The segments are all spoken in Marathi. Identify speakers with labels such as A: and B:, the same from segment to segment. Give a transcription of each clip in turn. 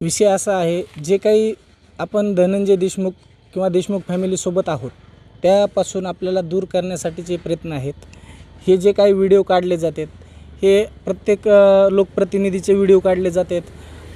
A: विषय असा आहे जे काही आपण धनंजय देशमुख किंवा देशमुख फॅमिलीसोबत आहोत त्यापासून आपल्याला दूर करण्यासाठीचे प्रयत्न आहेत. हे जे काही व्हिडिओ काढले जातात हे प्रत्येक लोकप्रतिनिधीचे व्हिडिओ काढले जातात.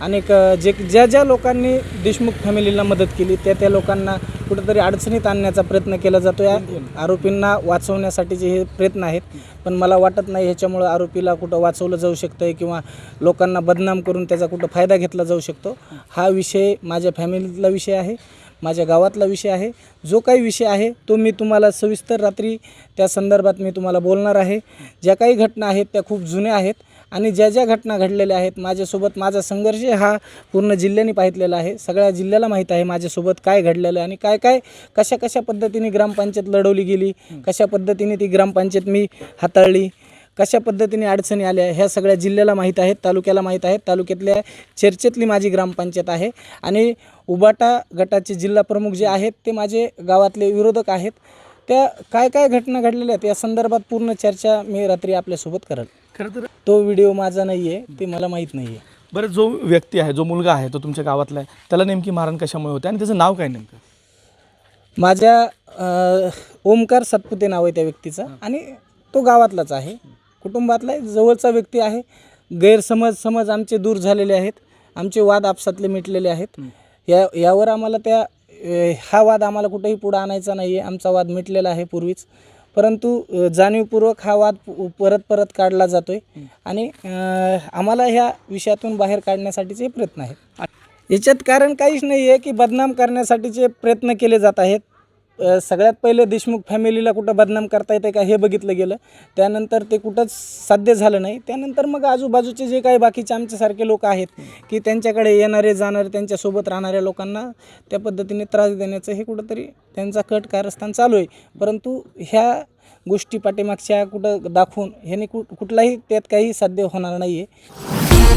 A: अनेक जे ज्या ज्या लोकांनी देशमुख फॅमिलीला मदत केली त्या त्या लोकांना कुठंतरी अडचणीत आणण्याचा प्रयत्न केला जातो या आरोपींना वाचवण्यासाठीचे हे प्रयत्न आहेत पण मला वाटत नाही ह्याच्यामुळं आरोपीला कुठं वाचवलं जाऊ शकतं आहे किंवा लोकांना बदनाम करून त्याचा कुठं फायदा घेतला जाऊ शकतो. हा विषय माझ्या फॅमिलीतला विषय आहे. माझ्या गावातला विषय आहे. जो काही विषय आहे तो मी तुम्हाला सविस्तर रात्री त्या संदर्भात मी तुम्हाला बोलणार आहे. ज्या काही घटना आहेत त्या खूप जुन्या आहेत आणि ज्या ज्या घटना घडलेल्या आहेत माझ्यासोबत माझा संघर्ष हा पूर्ण जिल्ह्याने पाहितलेला आहे. सगळ्या जिल्ह्याला माहीत आहे माझ्यासोबत काय घडलेलं आहे आणि काय काय कशा कशा पद्धतीने ग्रामपंचायत लढवली गेली कशा पद्धतीने ती ग्रामपंचायत मी हाताळली कशा पद्धतीने अडचणी आल्या ह्या सगळ्या जिल्ह्याला माहीत आहेत तालुक्याला माहीत आहेत. तालुक्यातल्या चर्चेतली माझी ग्रामपंचायत आहे. आणि उबाटा गटाचे जिल्हा प्रमुख जे आहेत ते माझे गावातले विरोधक आहेत. त्या काय काय घटना घडलेल्या आहेत या संदर्भात पूर्ण चर्चा मी रात्री आपल्यासोबत करेल.
B: खरं तर
A: तो व्हिडिओ माझा नाही आहे ते मला माहीत नाही आहे
B: बरं जो व्यक्ती आहे जो मुलगा आहे तो तुमच्या गावातला आहे त्याला नेमकी मारण कशामुळे होते आणि त्याचं नाव काय नेमकं?
A: माझ्या अ, ओमकार सतपुते नाव आहे त्या व्यक्तीचं आणि तो गावातलाच आहे. कुटुंबातला जवळचा व्यक्ती आहे. गैरसमज समज आमचे दूर झालेले आहेत. आमचे वाद आपसातले मिटलेले आहेत. या यावर आम्हाला त्या हा वाद आम्हाला कुठेही पुढं आणायचा नाही आहे आमचा वाद मिटलेला आहे पूर्वीच. परंतु जाणीवपूर्वक हा वाद परत परत काढला जातो आहे आणि आम्हाला ह्या विषयातून बाहेर काढण्यासाठीचे प्रयत्न आहेत. याच्यात कारण काहीच नाही आहे की बदनाम करण्यासाठीचे प्रयत्न केले जात आहेत. सगळ्यात पहिले देशमुख फॅमिलीला कुठं बदनाम करता येते का हे बघितलं गेलं. त्यानंतर ते कुठंच साध्य झालं नाही. त्यानंतर मग आजूबाजूचे जे काही बाकीचे आमच्यासारखे लोक आहेत की त्यांच्याकडे येणारे जाणारे त्यांच्यासोबत राहणाऱ्या लोकांना त्या पद्धतीने त्रास देण्याचं हे कुठंतरी त्यांचा कट कारस्थान चालू आहे. परंतु ह्या गोष्टी पाठीमागच्या कुठं दाखवून ह्याने कुठ कुठलाही त्यात काही साध्य होणार नाही आहे